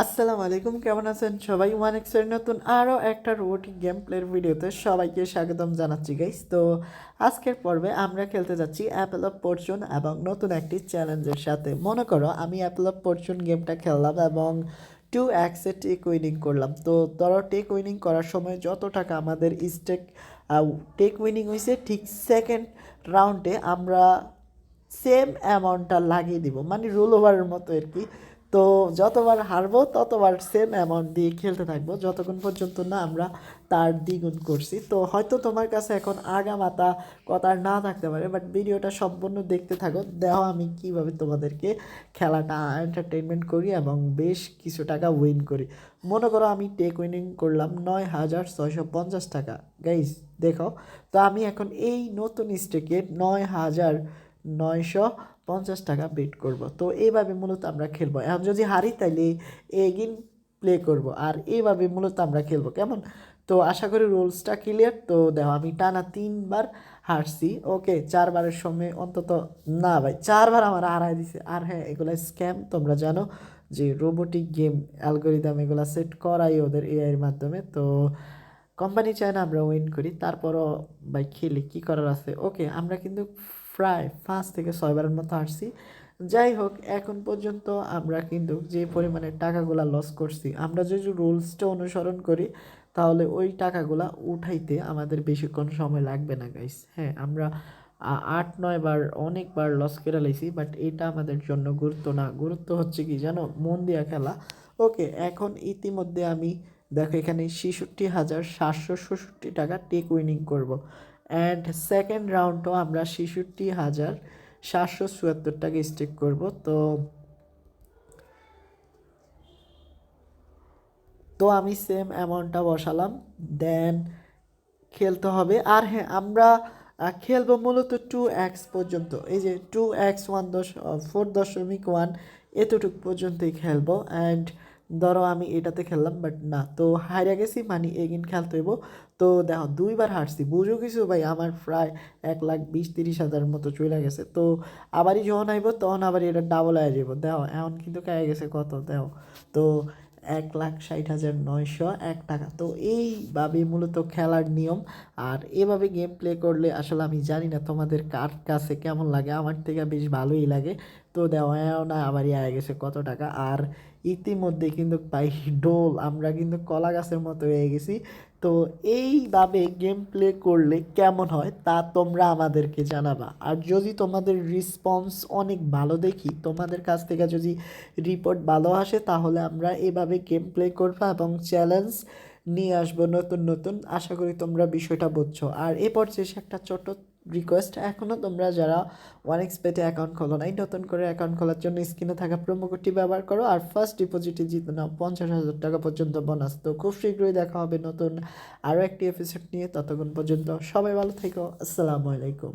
আসসালামু আলাইকুম, কেমন আছেন সবাই? ওয়ান এক্সের নতুন আরও একটা রোবোটিক গেম প্লের ভিডিওতে সবাইকে স্বাগতম জানাচ্ছি গাইস তো আজকের পর্বে আমরা খেলতে যাচ্ছি অ্যাপেল অফ ফরচুন এবং নতুন একটি চ্যালেঞ্জের সাথে। মনে করো, আমি অ্যাপেল অফ ফরচুন গেমটা খেললাম এবং টু অ্যাক্সে টেক উইনিং করলাম। তো ধরো টেক উইনিং করার সময় যত টাকা আমাদের স্টেক টেক উইনিং হয়েছে ঠিক সেকেন্ড রাউন্ডে আমরা সেম অ্যামাউন্টটা লাগিয়ে দিব। মানে রোল ওভারের মতো আর কি। তো যতবার হারবো, ততবার সেম অ্যামাউন্ট দিয়ে খেলতে থাকব। যতক্ষণ পর্যন্ত না আমরা তার দ্বিগুণ করছি। তো হয়তো তোমার কাছে এখন আগা মাথা কথা না থাকতে পারে বাট ভিডিওটা সম্পূর্ণ দেখতে থাকো। দেখো আমি কীভাবে তোমাদেরকে খেলাটা এন্টারটেনমেন্ট করি এবং বেশ কিছু টাকা উইন করি। মনে করো আমি টেক উইনিং করলাম নয় হাজার ছয়শো পঞ্চাশ টাকা। গাইজ দেখো, তো আমি এখন এই নতুন স্টেকে নয় হাজার নয়শো পঞ্চাশ টাকা বেট করব। তো এইভাবে মূলত আমরা খেলব। এখন যদি হারি তাইলে এগিন প্লে করব। আর এইভাবে মূলত আমরা খেলব। কেমন? তো আশা করি রুলসটা ক্লিয়ার তো দেখো, আমি টানা তিনবার হারছি। ওকে, চারবারের সময় অন্তত না ভাই, চারবার আমার হারাই দিছে। আর হ্যাঁ এগুলো স্ক্যাম তোমরা জানো যে রোবোটিক গেম অ্যালগোরিদম এগুলো সেট করাই ওদের এআইয়ের মাধ্যমে। তো কোম্পানি চায় না আমরা উইন করি, তারপরও ভাই খেলি, কী করার আছে? ওকে আমরা কিন্তু প্রায় পাঁচ থেকে ছয়বারের মতো আসছি যাই হোক, এখন পর্যন্ত আমরা কিন্তু যে পরিমাণে টাকাগুলা লস করছি, আমরা যদি রুলসটা অনুসরণ করি, তাহলে ওই টাকাগুলা উঠাইতে আমাদের বেশিক্ষণ সময় লাগবে না গাইস হ্যাঁ আমরা আট, নয় বার অনেকবার লস করে লাইছি বাট এটা আমাদের জন্য গুরুত্ব না। গুরুত্ব হচ্ছে কি, জানো? মন দিয়া খেলা। ওকে এখন ইতিমধ্যে আমি দেখো এখানে ছেষট্টি হাজার সাতশো ষষট্টি টাকা টেক উইনিং করব। অ্যান্ড সেকেন্ড রাউন্ডও আমরা ছেষট্টি হাজার সাতশো চুয়াত্তর টাকা স্টেক করব। তো তো আমি সেম অ্যামাউন্টটা বসালাম। দেন খেলতে হবে। আর হ্যাঁ আমরা খেলব মূলত টু এক্স পর্যন্ত। এই যে টু এক্স ওয়ান দশ ফোর দশমিক ওয়ান এতটুকু পর্যন্তই খেলব। অ্যান্ড ধরো আমি এটাতে খেললাম বাট না। তো হারিয়ে গেছি মানে এগিন খেলতে হইব। তো দেখো, দুইবার হারছি, বুঝো কিছু? ভাই, আমার প্রায় এক লাখ বিশ, তিরিশ হাজার মতো চলে গেছে। তো আবারই যখন আইব, তখন আবার এটা ডাবল আয় যাব দেখো, এখন কিন্তু খেয়ে গেছে কত, দেখো। তো এক লাখ ষাট হাজার নয়শো এক টাকা। তো এইভাবে মূলত খেলার নিয়ম। আর এভাবে গেম প্লে করলে আসলে আমি জানি না তোমাদের কার কাছে কেমন লাগে। আমার থেকে বেশ ভালোই লাগে। তো দেওয়া না আবারই আয় গেছে কত টাকা। আর ইতিমধ্যে কিন্তু পাই ডোল, আমরা কিন্তু কলা গাছের মতো হয়ে গেছি। তো এইভাবে গেম প্লে করলে কেমন হয় তা তোমরা আমাদেরকে জানাবা। আর যদি তোমাদের রেসপন্স অনেক ভালো দেখি, তোমাদের কাছ থেকে যদি রিপোর্ট ভালো আসে, তাহলে আমরা এভাবে গেম প্লে করব এবং চ্যালেঞ্জ নিয়ে আসব নতুন নতুন। আশা করি তোমরা বিষয়টা বুঝছ। আর এ পর্যায়ে একটা ছোট রিকোয়েস্ট এখনও তোমরা যারা ওয়ান এক্সপেটে অ্যাকাউন্ট খোলো নাই, নতুন করে অ্যাকাউন্ট খোলার জন্য স্ক্রিনে থাকা প্রোমো কোডটি ব্যবহার করো আর ফার্স্ট ডিপোজিটে জিতে নাও পঞ্চাশ হাজার টাকা পর্যন্ত বোনাস তো খুব শীঘ্রই দেখা হবে নতুন আরও একটি এপিসোড নিয়ে, ততক্ষণ পর্যন্ত সবাই ভালো থেকো, আসসালামু আলাইকুম।